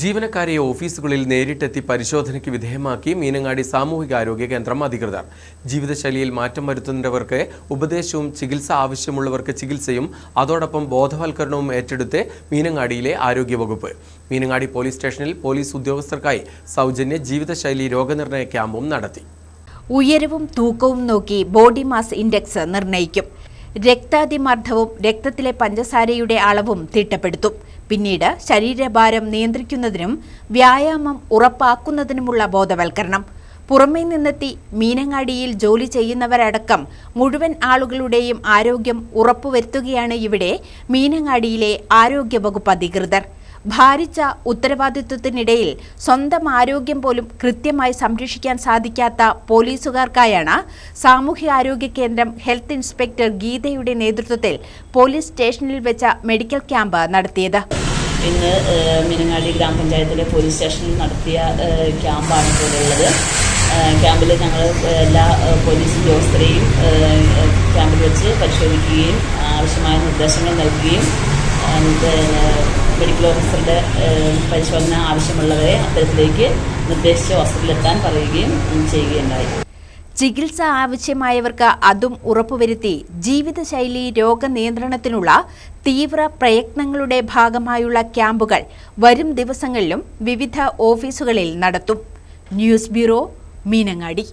ജീവനക്കാരെ ഓഫീസുകളിൽ നേരിട്ടെത്തി പരിശോധനയ്ക്ക് വിധേയമാക്കി മീനങ്ങാടി സാമൂഹികാരോഗ്യ കേന്ദ്രം അധികൃതർ. ജീവിതശൈലിയിൽ മാറ്റം വരുത്തുന്നവർക്ക് ഉപദേശവും ചികിത്സ ആവശ്യമുള്ളവർക്ക് ചികിത്സയും അതോടൊപ്പം ബോധവൽക്കരണവും ഏറ്റെടുത്ത് മീനങ്ങാടിയിലെ ആരോഗ്യവകുപ്പ്. മീനങ്ങാടി പോലീസ് സ്റ്റേഷനിൽ പോലീസ് ഉദ്യോഗസ്ഥർക്കായി സൗജന്യ ജീവിതശൈലി രോഗനിർണയ ക്യാമ്പും നടത്തി. ഉയരവും തൂക്കവും നോക്കി ബോഡി മാസ് ഇൻഡെക്സ് നിർണയിക്കും രക്താതിമർദ്ദവും രക്തത്തിലെ പഞ്ചസാരയുടെ അളവും തിട്ടപ്പെടുത്തും. പിന്നീട് ശരീരഭാരം നിയന്ത്രിക്കുന്നതിനും വ്യായാമം ഉറപ്പാക്കുന്നതിനുമുള്ള ബോധവൽക്കരണം. പുറമേ നിന്നെത്തി മീനങ്ങാടിയിൽ ജോലി ചെയ്യുന്നവരടക്കം മുഴുവൻ ആളുകളുടെയും ആരോഗ്യം ഉറപ്പുവരുത്തുകയാണ് ഇവിടെ മീനങ്ങാടിയിലെ ആരോഗ്യവകുപ്പ് അധികൃതർ. ഭാരിച്ച ഉത്തരവാദിത്വത്തിനിടയിൽ സ്വന്തം ആരോഗ്യം പോലും കൃത്യമായി സംരക്ഷിക്കാൻ സാധിക്കാത്ത പോലീസുകാർക്കായാണ് സാമൂഹ്യാരോഗ്യ കേന്ദ്രം ഹെൽത്ത് ഇൻസ്പെക്ടർ ഗീതയുടെ നേതൃത്വത്തിൽ പോലീസ് സ്റ്റേഷനിൽ വെച്ച മെഡിക്കൽ ക്യാമ്പ് നടത്തിയത്. ഇന്ന് മീനങ്ങാടി ഗ്രാമപഞ്ചായത്തിലെ പോലീസ് സ്റ്റേഷനിൽ നടത്തിയ ക്യാമ്പാണ് ഇവിടെയുള്ളത് ക്യാമ്പിൽ ഞങ്ങൾ എല്ലാ പോലീസ് ഉദ്യോഗസ്ഥരെയും ക്യാമ്പിൽ വെച്ച് പരിശോധിക്കുകയും ആവശ്യമായ നിർദ്ദേശങ്ങൾ നൽകുകയും മെഡിക്കൽ ഓഫീസറുടെ പരിശോധന ആവശ്യമുള്ളവരെ അത്തരത്തിലേക്ക് നിർദ്ദേശിച്ച ഹോസ്പിറ്റലിലെത്താൻ പറയുകയും ചെയ്യുകയുണ്ടായി. ചികിത്സ ആവശ്യമായവർക്ക് അതും ഉറപ്പുവരുത്തി ജീവിതശൈലി രോഗനിയന്ത്രണത്തിനുള്ള തീവ്ര പ്രയത്നങ്ങളുടെ ഭാഗമായുള്ള ക്യാമ്പുകൾ വരും ദിവസങ്ങളിലും വിവിധ ഓഫീസുകളിൽ നടത്തും. News bureau Meenangadi.